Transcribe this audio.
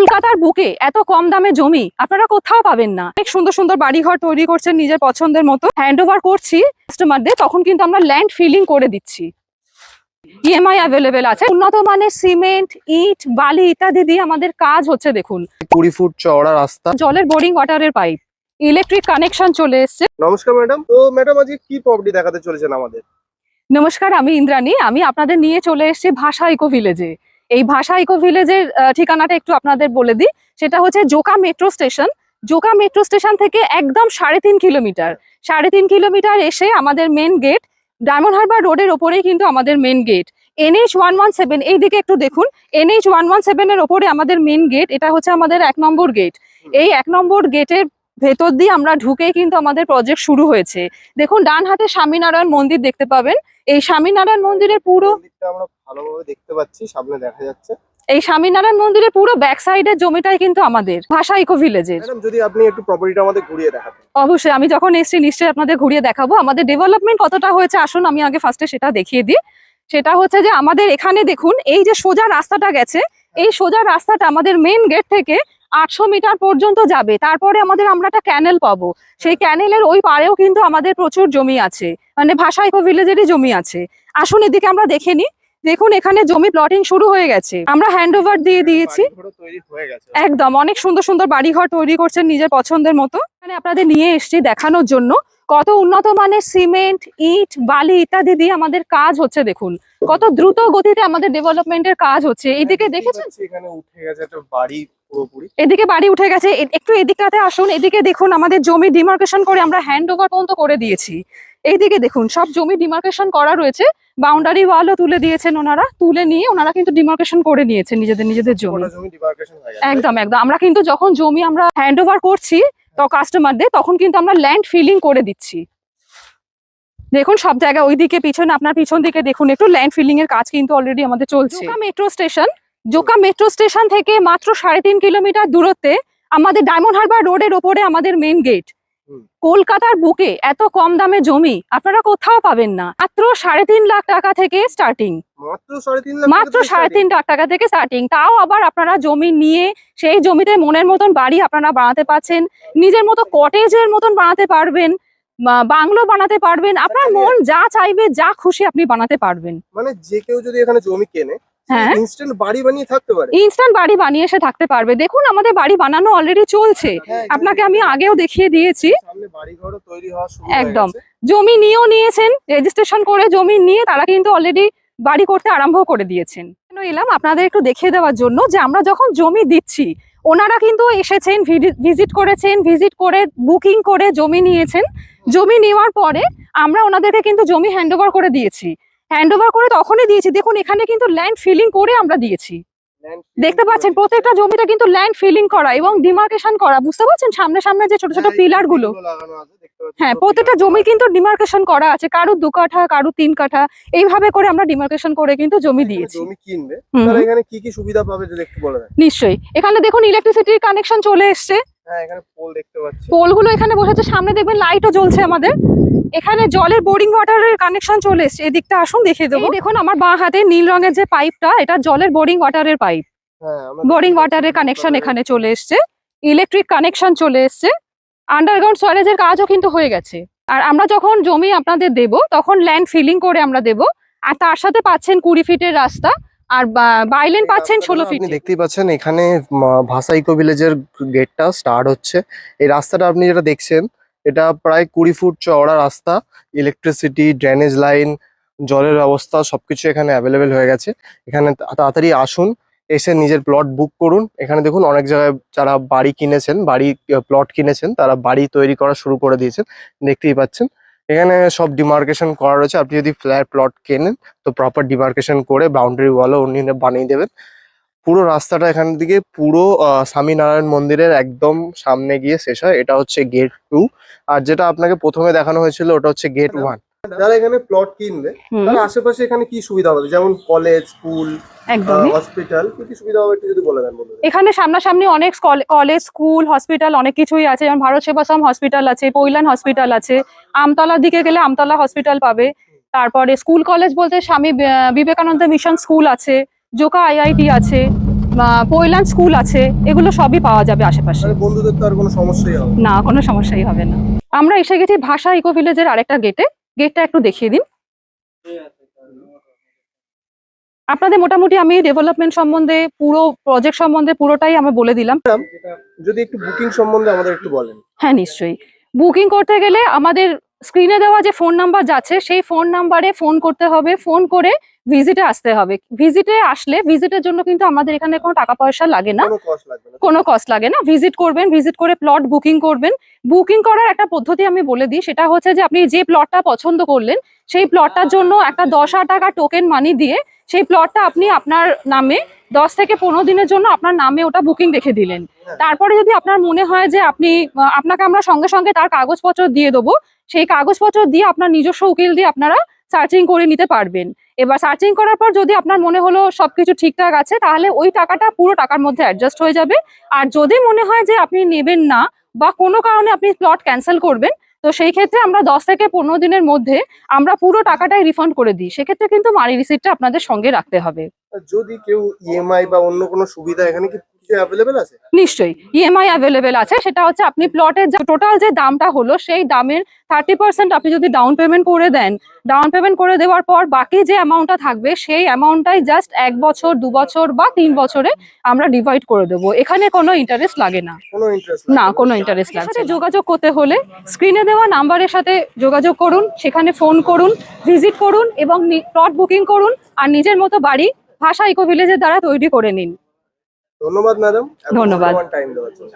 কলকাতার বুকে এত কম দামে জমি আপনারা কোথাও পাবেন না। অনেক সুন্দর সুন্দর বাড়িঘর তৈরি করছেন নিজের পছন্দের মতো। হ্যান্ড ওভার করছি কাস্টমারদের তখন কিন্তু আমরা ল্যান্ড ফিলিং করে দিচ্ছি। ইএমআই অ্যাভেলেবেল আছে। উন্নত মানের সিমেন্ট ইট বালি ইত্যাদি দিয়ে আমাদের কাজ হচ্ছে দেখুন। কুড়ি ফুট চওড়া রাস্তা। জলের বোরিং ওয়াটারের পাইপ ইলেকট্রিক কানেকশন চলে এসছে। নমস্কার ম্যাডাম তো ম্যাডাম আজকে কি প্রপার্টি দেখাতে চলেছেন আমাদের? নমস্কার আমি ইন্দ্রাণী। আমি আপনাদের নিয়ে চলে এসেছি ভাষা ইকো ভিলেজে এই ভাষা ইকো ভিলেজের ঠিকানাটা একটু আপনাদের বলে দিই। সেটা হচ্ছে Joka metro station. Joka metro station থেকে একদম সাড়ে তিন কিলোমিটার। সাড়ে তিন কিলোমিটার এসে আমাদের মেন গেট ডায়মন্ড হারবার রোডের ওপরেই কিন্তু আমাদের main gate NH one one seven এই দিকে একটু দেখুন। এনএইচ ওয়ান ওয়ান সেভেনের ওপরে আমাদের মেন গেট এটা হচ্ছে আমাদের এক নম্বর গেট এই এক নম্বর গেটের ভেতর দিয়ে আমরা ঢুকেই কিন্তু আমাদের প্রজেক্ট শুরু হয়েছে। দেখুন ডান হাতে স্বামীনারায়ণ মন্দির দেখতে পাবেন। এই স্বামীনারায়ণ মন্দিরের পুরো আমরা ভালোভাবে দেখতে পাচ্ছি সামনে দেখা যাচ্ছে। এই স্বামীনারায়ণ মন্দিরের পুরো ব্যাক সাইডের জমিটাই কিন্তু আমাদের ভাষা ইকো ভিলেজের যদি আপনি একটু প্রপার্টিটা আমাদের ঘুরিয়ে দেখাতেন। অবশ্যই আমি যখন এসছি নিশ্চয়ই আপনাদের ঘুরিয়ে দেখাবো। আমাদের ডেভেলপমেন্ট কতটা হয়েছে আসুন আমি আগে ফার্স্টে সেটা দেখিয়ে দিই। সেটা হচ্ছে যে আমাদের এখানে দেখুন এই যে সোজা রাস্তাটা গেছে এই সোজা রাস্তাটা আমাদের মেন গেট থেকে আটশো মিটার পর্যন্ত যাবে। তারপরে আমাদের আমরা একটা ক্যানেল পাবো। সেই ক্যানেলের ওই পারেও কিন্তু আমাদের প্রচুর জমি আছে। মানে ভাষা ইকো ভিলেজেরই জমি আছে। আসুন এদিকে আমরা দেখে নিই। দেখুন এখানে জমি প্লটিং শুরু হয়ে গেছে। আমরা হ্যান্ড ওভার দিয়ে দিয়েছি। একদম অনেক সুন্দর সুন্দর বাড়িঘর তৈরি করছেন নিজের পছন্দের মতো। মানে আপনাদের নিয়ে এসছি দেখানোর জন্য। কত উন্নত মানের সিমেন্ট ইট বালি ইত্যাদি দিয়ে আমাদের কাজ হচ্ছে দেখুন। কত দ্রুত গতিতে আমাদের ডেভেলপমেন্টের কাজ হচ্ছে। দেখতেই দেখেছেন? এখানে উঠে গেছে একটা বাড়ি এদিকে বাড়ি উঠে গেছে। একটু এদিকটাতে আসুন। এদিকে দেখুন আমাদের জমি ডিমার্কেশন করে আমরা হ্যান্ড ওভার পর্যন্ত করে দিয়েছি। এইদিকে দেখুন সব জমি ডিমার্কেশন করা রয়েছে। বাউন্ডারি ওয়ালও তুলে দিয়েছেন ওনারা। তুলে নিয়ে ওনারা কিন্তু ডিমার্কেশন করে নিয়েছেন নিজেদের নিজেদের জমি। একদম একদম। আমরা কিন্তু যখন জমি আমরা হ্যান্ড ওভার করছি কাস্টমারদের তখন কিন্তু আমরা ল্যান্ড ফিলিং করে দিচ্ছি। দেখুন সব জায়গায় ওইদিকে পিছনে আপনার পিছন দিকে দেখুন একটু ল্যান্ড ফিলিং এর কাজ কিন্তু অলরেডি আমাদের চলছে। Joka metro station Joka metro station থেকে মাত্র সাড়ে তিন কিলোমিটার দূরত্বে আমাদের ডায়মন্ড হারবার রোডের ওপরে আমাদের মেন গেট। কলকাতার বুকে এত কম দামে জমি আপনারা কোথাও পাবেন না। মাত্র সাড়ে তিন লাখ টাকা থেকে স্টার্টিং মাত্র সাড়ে তিন লাখ টাকা থেকে স্টার্টিং তাও আবার আপনারা জমি নিয়ে সেই জমিতে মনের মতন বাড়ি আপনারা বানাতে পারছেন নিজের মতো কটেজের মতন বানাতে পারবেন বাংলো বানাতে পারবেন। আপনার মন যা চাইবে যা খুশি আপনি বানাতে পারবেন। মানে যে কেউ যদি এখানে জমি কেনে হ্যাঁ? ইনস্ট্যান্ট বাড়ি বানিয়ে থাকতে পারে। ইনস্ট্যান্ট বাড়ি বানিয়ে এসে থাকতে পারবে। দেখুন আমাদের বাড়ি বানানো অলরেডি চলছে। হ্যাঁ, আপনাকে আমি আগেও দেখিয়ে দিয়েছি। একদম। জমি নিয়েও নিয়েছেন রেজিস্ট্রেশন করে জমি নিয়ে তারা কিন্তু অলরেডি বাড়ি করতে আরম্ভ করে দিয়েছেন। এলাম? আপনাদের একটু দেখিয়ে দেওয়ার জন্য যে আমরা যখন জমি দিচ্ছি ওনারা কিন্তু এসেছেন ভিজিট করেছেন ভিজিট করে বুকিং করে জমি নিয়েছেন। জমি নেওয়ার পরে আমরা ওনাদেরকে কিন্তু জমি হ্যান্ডওভার করে দিয়েছি। হ্যান্ড ওভার করে তখনই দিয়েছি। দেখুন এখানে কিন্তু ল্যান্ড ফিলিং করে আমরা দিয়েছি। দেখতে পাচ্ছেন প্রত্যেকটা জমিতে কিন্তু ল্যান্ড ফিলিং করা এবং ডিমার্কেশন করা। বুঝতে পারছেন? সামনে সামনে যে ছোট ছোট পিলারগুলো। হ্যাঁ প্রত্যেকটা জমি কিন্তু ডিমার্কেশন করা আছে। কারও দু কাঠা কারও তিন কাঠা। এইভাবে করে আমরা ডিমার্কেশন করে কিন্তু জমি দিয়েছি। জমি কিনবে। তাহলে এখানে কি কি সুবিধা পাবে যদি একটু বলে দেন? নিশ্চয়ই। এখানে দেখুন ইলেকট্রিসিটির কানেকশন চলে এসছে। হ্যাঁ এখানে পোল দেখতে পাচ্ছি। পোলগুলো এখানে বসেছে সামনে দেখবেন লাইটও জ্বলছে আমাদের। এখানে জলের বোরিং ওয়াটারের কানেকশন চলে এসছে। এদিকটা আসুন দেখিয়ে দেবো। দেখুন আমার বাঁ হাতে নীল রঙের যে পাইপটা এটা জলের বোরিং ওয়াটারের পাইপ হ্যাঁ বোরিং ওয়াটারের কানেকশন এখানে চলে এসছে। ইলেকট্রিক কানেকশন চলে এসছে। আন্ডারগ্রাউন্ড সয়েলেজের কাজও কিন্তু হয়ে গেছে। আর আমরা যখন জমি আপনাদের দেব তখন ল্যান্ড ফিলিং করে আমরা দেব। আর তার সাথে পাচ্ছেন কুড়ি ফিটের রাস্তা। আর বাইলেন পাচ্ছেন ষোলো ফিট দেখতেই পাচ্ছেন এখানে ভাসাইকো ভিলেজের গেটটা স্টার্ট হচ্ছে। এই রাস্তাটা আপনি যেটা দেখছেন এটা প্রায় কুড়ি ফুট চওড়া রাস্তা ইলেকট্রিসিটি ড্রেনেজ লাইন জলের ব্যবস্থা সবকিছু এখানে অ্যাভেলেবেল হয়ে গেছে। এখানে তাড়াতাড়ি আসুন, এসে নিজের প্লট বুক করুন। এখানে দেখুন অনেক জায়গায় যারা বাড়ি কিনেছেন, বাড়ি প্লট কিনেছেন, তারা বাড়ি তৈরি করা শুরু করে দিয়েছেন, দেখতেই পাচ্ছেন। এখানে সব ডিমার্কেশন করা রয়েছে। আপনি যদি ফ্ল্যাট প্লট কেনেন, তো প্রপার ডিমার্কেশন করে বাউন্ডারি ওয়ালও উনি বানিয়ে দেবেন। পুরো রাস্তাটা এখান থেকে পুরো আহ, স্বামীনারায়ণ মন্দিরের একদম সামনে গিয়ে শেষ হয়। এটা হচ্ছে গেট টু আর যেটা আপনাকে প্রথমে দেখানো হয়েছিল ওটা হচ্ছে গেট ওয়ান যারা এখানে প্লট কিনবে তার আশেপাশে এখানে কি সুবিধা হবে? যেমন কলেজ স্কুল একদমই। হসপিটাল কি কি সুবিধা হবে একটু যদি বলে দেন এখানে সামনাসামনি অনেক কলেজ স্কুল হসপিটাল অনেক কিছুই আছে। যেমন ভারত সেবাশ্রম হসপিটাল আছে পৈলান হসপিটাল আছে। আমতলার দিকে গেলে আমতলা হসপিটাল পাবে। তারপরে স্কুল কলেজ বলতে স্বামী বিবেকানন্দ মিশন স্কুল আছে। জোকা আইআইটি আছে পৈলান স্কুল আছে এগুলো সবই পাওয়া যাবে আশেপাশে। বন্ধুদের তো আর কোনো সমস্যাই হবে না। কোনো সমস্যাই হবে না। আমরা এসে গেছি ভাষা ইকো ভিলেজের আরেকটা গেটে। গেটটা একটু দেখিয়ে দিন। আপনাদের মোটামুটি আমি ডেভেলপমেন্ট সম্বন্ধে পুরো প্রজেক্ট সম্বন্ধে পুরোটাই আমরা বলে দিলাম। যদি একটু বুকিং সম্বন্ধে আমাদের একটু বলেন। হ্যাঁ নিশ্চয়ই। বুকিং করতে গেলে আমাদের স্ক্রিনে দেওয়া যে ফোন নাম্বার যাচ্ছে সেই ফোন নাম্বারে ফোন করতে হবে ফোন করে ভিজিটে আসতে হবে। ভিজিটে আসলে ভিজিটের জন্য কিন্তু আমাদের এখানে কোনো টাকা পয়সা লাগে না। কোনো কস্ট লাগে না। ভিজিট করবেন ভিজিট করে প্লট বুকিং করবেন। বুকিং করার একটা পদ্ধতি আমি বলে দিই সেটা হচ্ছে যে আপনি যে প্লটটা পছন্দ করলেন সেই প্লটটার জন্য একটা দশ হাজার টাকা টোকেন মানি দিয়ে সেই প্লটটা আপনি আপনার নামে দশ থেকে পনেরো দিনের জন্য আপনার নামে ওটা বুকিং রেখে দিলেন। তারপরে যদি আপনার মনে হয় যে আপনি আপনাকে আমরা সঙ্গে সঙ্গে তার কাগজপত্র দিয়ে দেবো, সেই কাগজপত্র দিয়ে আপনার নিজস্ব উকিল দিয়ে আপনারা সার্চিং করে নিতে পারবেন। এবার সার্চিং করার পর যদি আপনার মনে হলো সবকিছু ঠিকঠাক আছে, তাহলে ওই টাকাটা পুরো টাকার মধ্যে অ্যাডজাস্ট হয়ে যাবে। আর যদি মনে হয় যে আপনি নেবেন না বা কোনো কারণে আপনি প্লট ক্যান্সেল করবেন, তো সেই ক্ষেত্রে আমরা দশ থেকে পনেরো দিনের মধ্যে আমরা পুরো টাকাটাই রিফান্ড করে দিই। সেক্ষেত্রে কিন্তু মানি রিসিপ্টটা আপনাদের সঙ্গে রাখতে হবে। যদি কেউ ইএমআই বা অন্য কোনো সুবিধা এখানে কি অ্যাভেলেবেল আছে? নিশ্চয়ই ইএমআই অ্যাভেলেবেল আছে। সেটা হচ্ছে আপনি প্লটের যে টোটাল যে দামটা হলো সেই দামের থার্টি পার্সেন্ট আপনি যদি ডাউন পেমেন্ট করে দেন ডাউন পেমেন্ট করে দেওয়ার পর বাকি যে অ্যামাউন্টটা থাকবে সেই অ্যামাউন্টটাই জাস্ট এক বছর দু বছর বা তিন বছরে আমরা ডিভাইড করে দেবো। এখানে কোনো ইন্টারেস্ট লাগে না। না কোনো ইন্টারেস্ট লাগছে যোগাযোগ করতে হলে স্ক্রিনে দেওয়া নাম্বারের সাথে যোগাযোগ করুন সেখানে ফোন করুন ভিজিট করুন এবং প্লট বুকিং করুন আর নিজের মতো বাড়ি ভাষা ইকো ভিলেজের দ্বারা তৈরি করে নিন। ধন্যবাদ ম্যাডাম ধন্যবাদ। টাইম দেওয়ার জন্য